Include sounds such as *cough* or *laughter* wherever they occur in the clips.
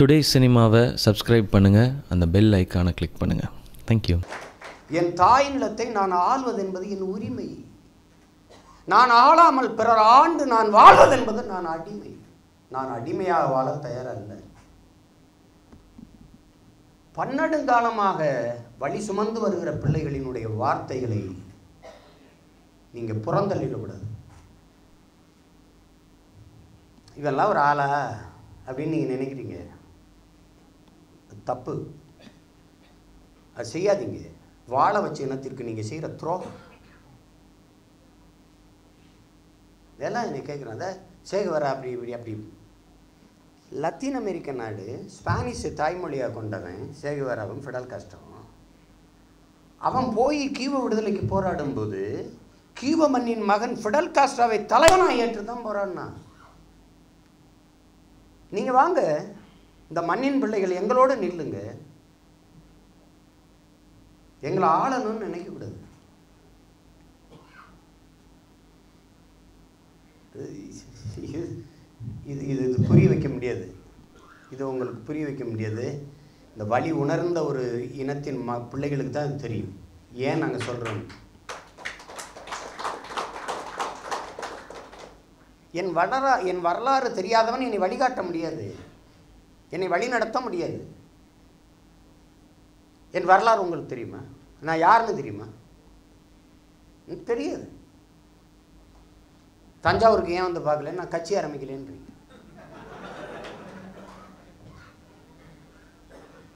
Today சினிமாவை subscribe பண்ணுங்கள் அந்த பெல் ஐக்கானை கிளிக் பண்ணுங்கள் தேங்க்யூ என் தாய் நிலத்தை நான் ஆள்வது என்பது என் உரிமை. நான் ஆளாமல் பிறர் ஆண்டு நான் வாழ்வது என்பது நான் அடிமை. நான் அடிமையாக வாழ தயாரல்ல. பன்னெடுங்காலமாக வழி சுமந்து வருகிற பிள்ளைகளினுடைய வார்த்தைகளை நீங்கள் புறந்தள்ளிடக்கூடாது. இவெல்லாம் ஒரு ஆளா அப்படின்னு நீங்கள் நினைக்கிறீங்க. தப்பு. அது செய்யாதீங்க. வாழ வச்ச இனத்திற்கு நீங்கள் செய்கிற துரோகம். இதெல்லாம் என்னை கேட்குறேன் அதை சேகவர அப்படி இப்படி அப்படி. லத்தீன் அமெரிக்க நாடு ஸ்பானிஷ் தாய்மொழியாக கொண்டவன் சேகுவராவும் ஃபிடல் கஷ்டம் அவன் போய் கீவ விடுதலைக்கு போராடும்போது கீவ மண்ணின் மகன் ஃபிடல் காஸ்ட்ராவை தலைவனாக ஏற்று தான் போராடினான். நீங்கள் வாங்க. இந்த மண்ணின் பிள்ளைகள் எங்களோட நில்லுங்க. எங்களை ஆளணும்னு நினைக்கக்கூடாது. இது இது இது இது புரிய வைக்க முடியாது. இது உங்களுக்கு புரிய வைக்க முடியாது. இந்த வழி உணர்ந்த ஒரு இனத்தின் ம பிள்ளைகளுக்கு தான் இது தெரியும். ஏன் நாங்கள் சொல்கிறோம் என் வளரா என் வரலாறு தெரியாதவன் என்னை வழிகாட்ட முடியாது. என்னை வழி நடத்த முடியாது. என் வரலாறு உங்களுக்கு தெரியுமா? நான் யாருன்னு தெரியுமா? தெரியாது. தஞ்சாவூருக்கு ஏன் வந்து பார்க்கல நான் கட்சி ஆரம்பிக்கலன்றீங்க.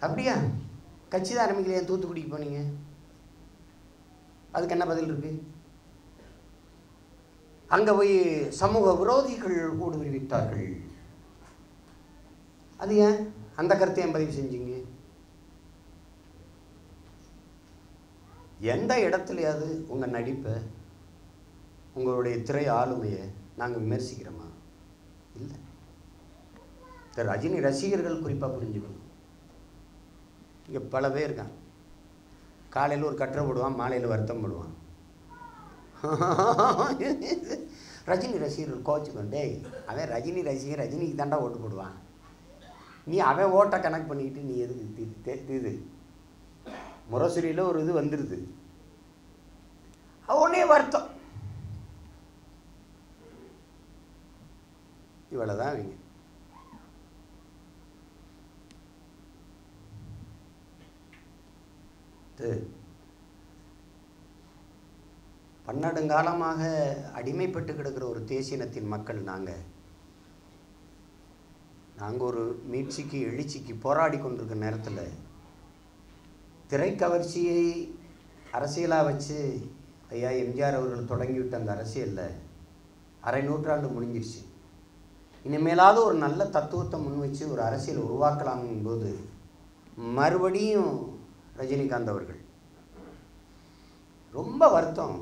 அப்படியா? கட்சி தான் ஆரம்பிக்கல ஏன் தூத்துக்குடிக்கு போனீங்க? அதுக்கு என்ன பதில் இருக்கு? அங்கே போய் சமூக விரோதிகள் ஊடுருவித்தார்கள் அது ஏன்? அந்த கருத்தை ஏன் பதிவு செஞ்சீங்க? எந்த இடத்துலையாவது உங்கள் நடிப்பை உங்களுடைய திரை ஆளுமையை நாங்கள் விமர்சிக்கிறோமா? இல்லை. இந்த ரஜினி ரசிகர்கள் குறிப்பாக புரிஞ்சுக்கணும். இங்கே பல பேர் இருக்கான் காலையில் ஒரு கற்றை போடுவான் மாலையில் வருத்தம் போடுவான். *laughs* ரஜினி ரசிகர்கள் கோச்சுக்கணும் டேய் அவன் ரஜினி ரசிகர் ரஜினிக்கு தாண்டா ஓட்டு போடுவான். நீ அவன் ஓட்டை கனெக்ட் பண்ணிக்கிட்டு நீ எதுக்கு இது? முரசொலியில் ஒரு இது வந்துடுது உடனே வருத்தம். இவ்வளோதான் அவங்க இது பன்னெடுங்காலமாக அடிமைப்பட்டு கிடக்கிற ஒரு தேசியனத்தின் மக்கள் நாங்கள் நாங்கள் ஒரு மீட்சிக்கு எழுச்சிக்கு போராடி கொண்டிருக்க நேரத்தில் திரைக்கவர்ச்சியை அரசியலாக வச்சு ஐயா எம்ஜிஆர் அவர்கள் தொடங்கிவிட்ட அந்த அரசியலில் அரை நூற்றாண்டு முடிஞ்சிருச்சு. இனிமேலாவது ஒரு நல்ல தத்துவத்தை முன் வச்சு ஒரு அரசியல் உருவாக்கலாம்ங்கும் போது மறுபடியும் ரஜினிகாந்த் அவர்கள். ரொம்ப வருத்தம்.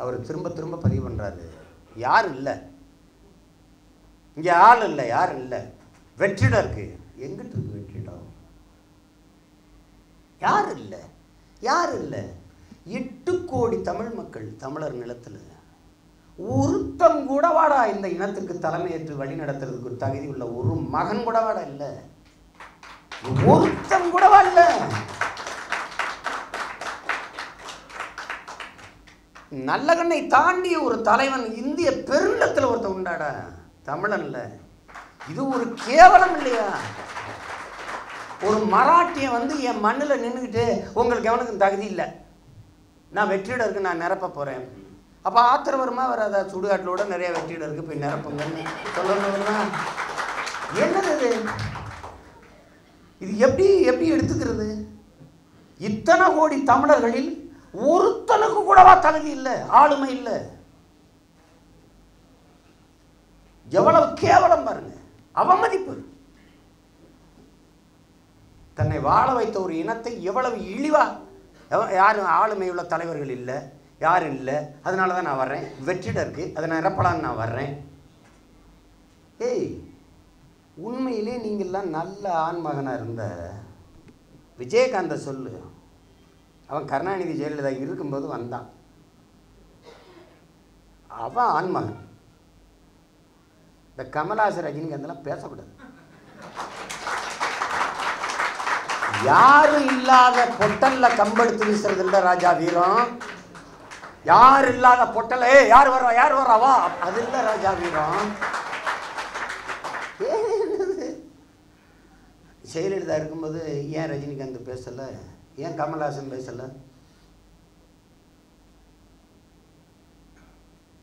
அவர் திரும்ப திரும்ப பதிவு பண்ணுறாரு யார் இல்லை? இங்கே ஆள் இல்லை யார் இல்லை? வெற்றிடம் இருக்கு. எங்கிட்டு இருக்கு வெற்றிடம் யார் இல்லை? யார் இல்லை? எட்டு கோடி தமிழ் மக்கள் தமிழர் நிலத்தில். ஒருத்தம் கூட வாடா இந்த இனத்துக்கு தலைமையேற்று வழி நடத்துறதுக்கு ஒரு தகுதி உள்ள ஒரு மகன் கூட வாடா இல்லை. ஒருத்தம் கூட வாடல நல்லகண்ணை தாண்டிய ஒரு தலைவன் இந்திய பெருநிலத்தில் ஒருத்தன் உண்டாடா. தமிழன்ல இது ஒரு கேவலம் இல்லையா? ஒரு மராட்டியன் வந்து என் மண்ணில் நின்றுக்கிட்டு உங்களுக்கு எவனுக்கும் தகுதி இல்லை. நான் வெற்றிடம் இருக்கு நான் நிரப்ப போகிறேன் அப்போ ஆத்திரவரமாக வருமா வராதா? சுடுகாட்டிலோட நிறைய வெற்றிடம் போய் நிரப்புங்கன்னு. சொல்லணும்னா என்னது இது? இது எப்படி எப்படி எடுத்துக்கிறது? இத்தனை கோடி தமிழர்களில் ஒருத்தனுக்கு கூடவா தகுதி இல்லை ஆளுமை இல்லை. எவ்வளவு கேவலம் பாருங்க. அவமதிப்பு. தன்னை வாழ வைத்த ஒரு இனத்தை எவ்வளவு இழிவா யாரும் ஆளுமையுள்ள தலைவர்கள் இல்லை யாரும் இல்லை அதனால தான் நான் வர்றேன். வெற்றிடம் இருக்கு அதை நான் நிரப்பலான்னு நான் வர்றேன். ஏய் உண்மையிலே நீங்கள்லாம் நல்ல ஆண்மகனாக இருந்த விஜயகாந்த சொல்லு. அவன் கருணாநிதி ஜெயலலிதா இருக்கும்போது வந்தான். அவன் ஆண்மகன். இந்த கமலஹாசன் ரஜினிகாந்தெல்லாம் பேசக்கூடாது. யாரும் இல்லாத பொட்டல்ல கம்பெடுத்து வீசுறது இல்லை ராஜா வீரம்? யார் இல்லாத பொட்டல ஏ யார் வர்றா யார் வர்றா அது இல்லை ராஜா வீரம். என்னது? ஜெயலலிதா இருக்கும்போது ஏன் ரஜினிகாந்த் பேசல? ஏன் கமல்ஹாசன் பேசல?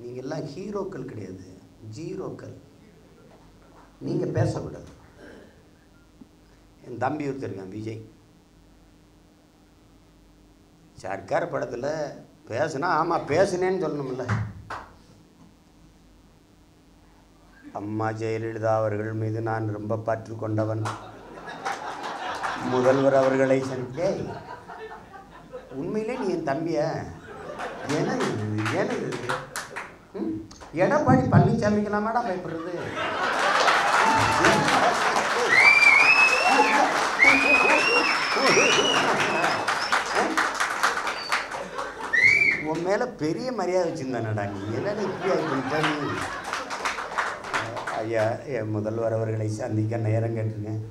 நீங்க எல்லாம் ஹீரோக்கள் கிடையாது ஜீரோக்கள். நீங்கள் பேசக்கூடாது. என் தம்பி ஒருத்தர் இருக்கான் விஜய். சர்க்கார் படத்தில் பேசுனா ஆமாம் பேசுனேன்னு சொல்லணும்ல. அம்மா ஜெயலலிதா அவர்கள் மீது நான் ரொம்ப பற்று கொண்டவன். முதல்வர் அவர்களை சந்தித்தே உண்மையிலே நீ என் தம்பிய? ஏன்னா ஏன்னா எனது இது? ம்? எடப்பாடி பழனிசாமிக்கெல்லாமாடா பயப்படுறது? உன் மேலே பெரிய மரியாதை வச்சிருந்தானடா நீ. என்னடா இப்படி ஆகிட்ட நீ? ஐயா என் முதல்வர் அவர்களை சந்திக்க நேரம் கேட்டிருக்கேன்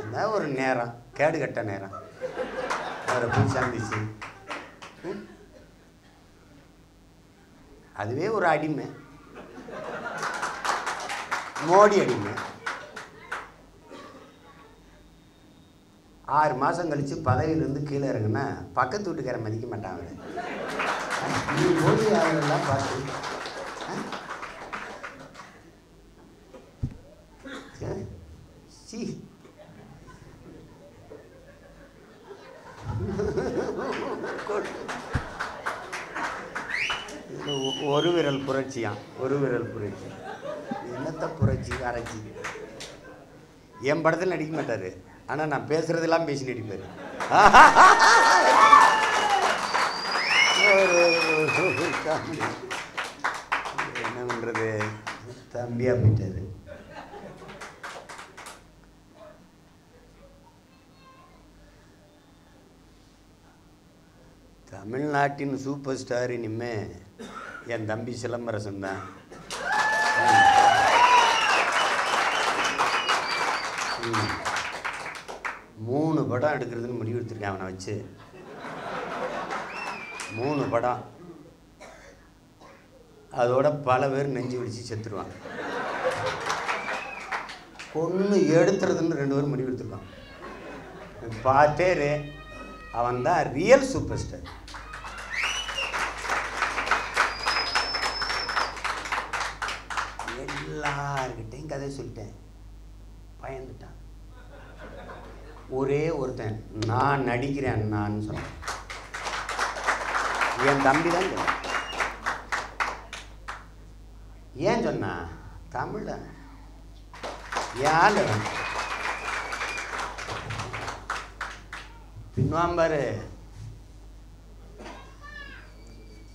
என்ன ஒரு நேரம்? கேடு கட்ட நேரம். அவரை போய் சந்திச்சு. அதுவே ஒரு அடிமை. மோடி அடிமை. ஆறு மாதம் கழித்து பதவியிலேருந்து கீழே இறங்குனா பக்கத்து வீட்டுக்காரன் மதிக்க மாட்டான் அவரை நீ அவரெல்லாம் பார்த்து? சே, ஒரு விரல் புரட்சியாம் ஒரு விரல் புரட்சி. என்னத்த புரட்சி அரைச்சி என் படத்தில் நடிக்க மாட்டார். ஆனால் நான் பேசுகிறதெல்லாம் பேசி நடிப்பார் என்ன பண்ணுறது தம்பியாக போயிட்டாரு. தமிழ்நாட்டின் சூப்பர் ஸ்டார் இனிமே என் தம்பி சிலம்பரசன் தான். ம். மூணு படம் எடுக்கிறதுன்னு முடிவு எடுத்திருக்கேன் அவனை வச்சு. மூணு படம். அதோட பல பேர் நெஞ்சு பிடிச்சி செத்துருவான் பொண்ணு எடுத்துறதுன்னு ரெண்டு பேரும் முடிவு எடுத்துருக்கான் பார்த்தேரு அவன் தான் ரியல் சூப்பர் ஸ்டார் எல்லார்கிட்டையும் கதை சொல்லிட்டேன். பயந்துட்டான். ஒரே ஒருத்தன் நான் நடிக்கிறேன் நான் சொன்னேன் என் தம்பி தான் சொன்னான். ஏன் சொன்னா? தமிழ யாரு பின்வாம்பாரு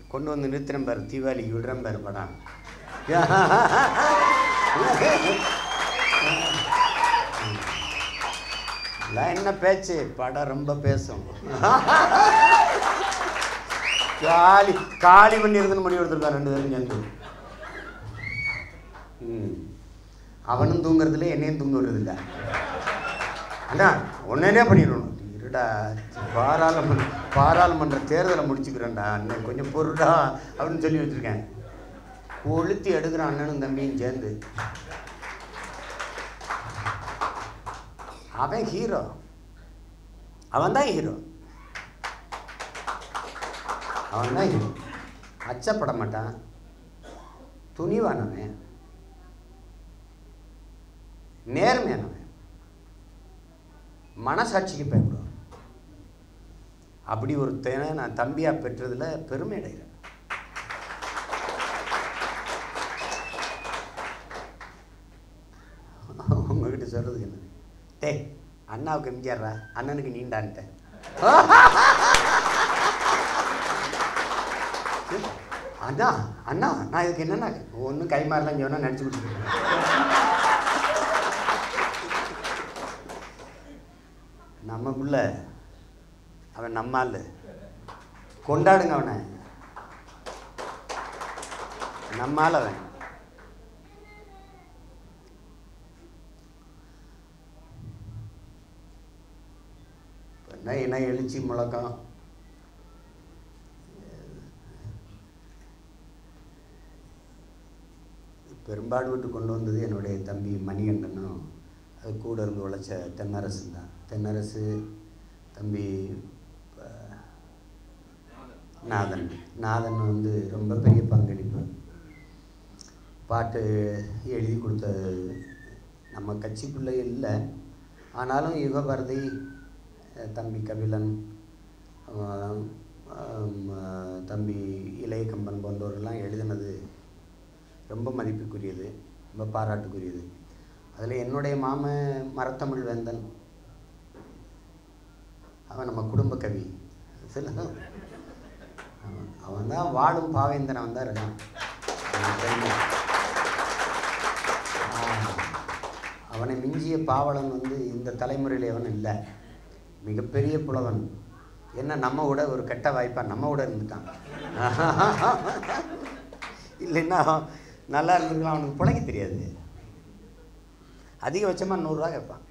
கொண்டு வந்து நிறுத்தினம் பாரு தீபாவளிக்கு விடுறேன் பாரு படம். *laughs* இதெல்லாம் என்ன பேச்சு? படம் ரொம்ப பேசும். காலி காலி பண்ணி இருந்துன்னு மணி கொடுத்துருக்கான் ரெண்டு பேரும் சேர்ந்து. ம். அவனும் தூங்குறதில்ல என்னையும் தூங்க விடுறதில்ல. அண்ணா ஒன்னே பண்ணிடணும். இருடா பாராளுமன்ற பாராளுமன்ற தேர்தலை முடிச்சுக்கிறேன்டா அண்ணன் கொஞ்சம் பொருடா அப்படின்னு சொல்லி வச்சுருக்கேன். கொளுத்தி எடுக்கிறான் அண்ணனும் தம்பியும் சேர்ந்து. அவன் ஹீரோ அவன் தான் ஹீரோ அவன் தான் ஹீரோ அச்சப்பட மாட்டான். துணிவானவன். நேர்மையானவன். மனசாட்சிக்கு பயப்படுவான் அப்படி ஒருத்தனை நான் தம்பியாக பெற்றதில் பெருமை அடைகிறேன். உங்ககிட்ட சொல்றதுக்கு என்ன டேய் அண்ணாவுக்கு எம்ஜிஆர்ரா? அண்ணனுக்கு நீண்டான்ட்ட. அண்ணா அண்ணா நான் இதுக்கு என்னண்ணா? ஒன்றும் கை மாறலாம் இங்கே நினச்சி கொடுத்துருக்கேன். நம்ம அவன் நம்மால் கொண்டாடுங்க அவனை. நம்மால் அவன் என்ன இன எழுச்சி முழக்கம். பெரும்பாடுபட்டு கொண்டு வந்தது என்னுடைய தம்பி மணிகண்டனும் அது கூட இருந்து உழைச்ச தென்னரசு தான். தென்னரசு தம்பி நாதன். நாதன் வந்து ரொம்ப பெரிய பங்களிப்பு. பாட்டு எழுதி கொடுத்தது நம்ம கட்சிக்குள்ளே இல்லை. ஆனாலும் யுகபாரதி Eh, தம்பி கபிலன் தம்பி இளைய கம்பன் போன்றவர்கள்லாம் எழுதினது ரொம்ப மதிப்புக்குரியது ரொம்ப பாராட்டுக்குரியது. அதில் என்னுடைய மாமன் மரத்தமிழ் வேந்தன். அவன் நம்ம குடும்ப கவி. சில அவன் தான் வாழும் பாவேந்தன் அவன் தான் இருக்கான். அவனை மிஞ்சிய பாவலன் வந்து இந்த தலைமுறையில் எவனும் இல்லை. மிகப்பெரிய புலவன். என்ன நம்ம விட ஒரு கெட்ட வாய்ப்பாக நம்ம விட இருந்துட்டான். இல்லைன்னா நல்லா இருந்திருக்கலாம் அவனுக்கு பிழைக்க தெரியாது. அதிகபட்சமாக நூறுரூவா கேட்பான்.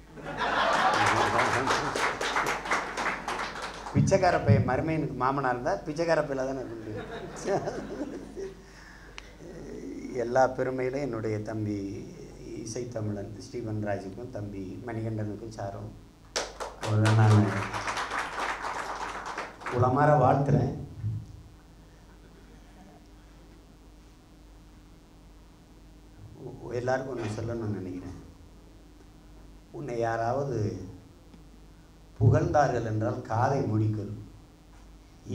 பிச்சைக்கார பையன் மருமையனுக்கு மாமனாக இருந்தால் பிச்சைக்கார பையில தானே இருக்க முடியும் எல்லா பெருமையிலும் என்னுடைய தம்பி இசைத்தமிழன் ஸ்ரீவன்ராஜுக்கும் தம்பி மணிகண்டனுக்கும் சாரும். அவ்வளோதான் நான் உளமாற வாழ்த்துறேன். எல்லாருக்கும் ஒன்று சொல்லணும்னு நினைக்கிறேன். உன்னை யாராவது புகழ்ந்தார்கள் என்றால் காதை மூடிக்கொள்.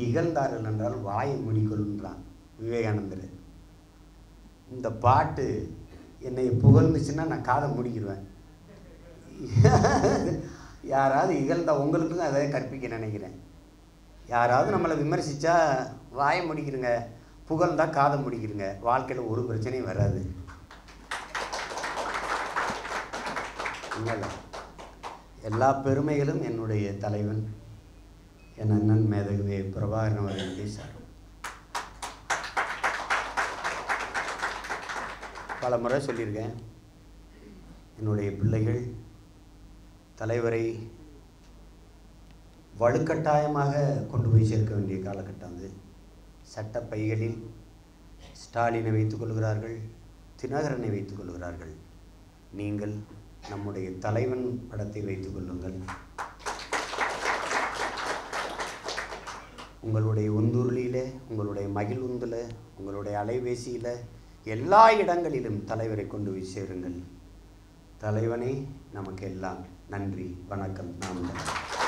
இகழ்ந்தார்கள் என்றால் வாயை மூடிக்கொள்ன்றான் விவேகானந்தர். இந்த பாட்டு என்னை புகழ்ந்துச்சுன்னா நான் காதை முடிக்கிடுவேன் யாராவது இகழ்ந்தா உங்களுக்கும் அதை கற்பிக்க நினைக்கிறேன். யாராவது நம்மளை விமர்சித்தா வாயை முடிக்கிறங்க புகழ்ந்தால் காதை முடிக்கிறங்க வாழ்க்கையில் ஒரு பிரச்சனையும் வராது. உண்மையில எல்லா பெருமைகளும் என்னுடைய தலைவன் என் அண்ணன் மேதகுவே பிரபாகரன் அவர்களுடைய சார். பல முறை சொல்லியிருக்கேன். என்னுடைய பிள்ளைகள் தலைவரை வலுக்கட்டாயமாக கொண்டு போய் சேர்க்க வேண்டிய காலகட்டம் அது. சட்ட பைகளில் ஸ்டாலினை வைத்துக் கொள்கிறார்கள் தினகரனை வைத்துக் கொள்கிறார்கள். நீங்கள் நம்முடைய தலைவன் படத்தை வைத்துக் கொள்ளுங்கள். உங்களுடைய உந்துருளியில் உங்களுடைய மகிழ்வுந்தில் உங்களுடைய அலைபேசியில் எல்லா இடங்களிலும் தலைவரை கொண்டு போய் சேருங்கள். தலைவனே நமக்கு எல்லாம் நன்றி வணக்கம் நாம்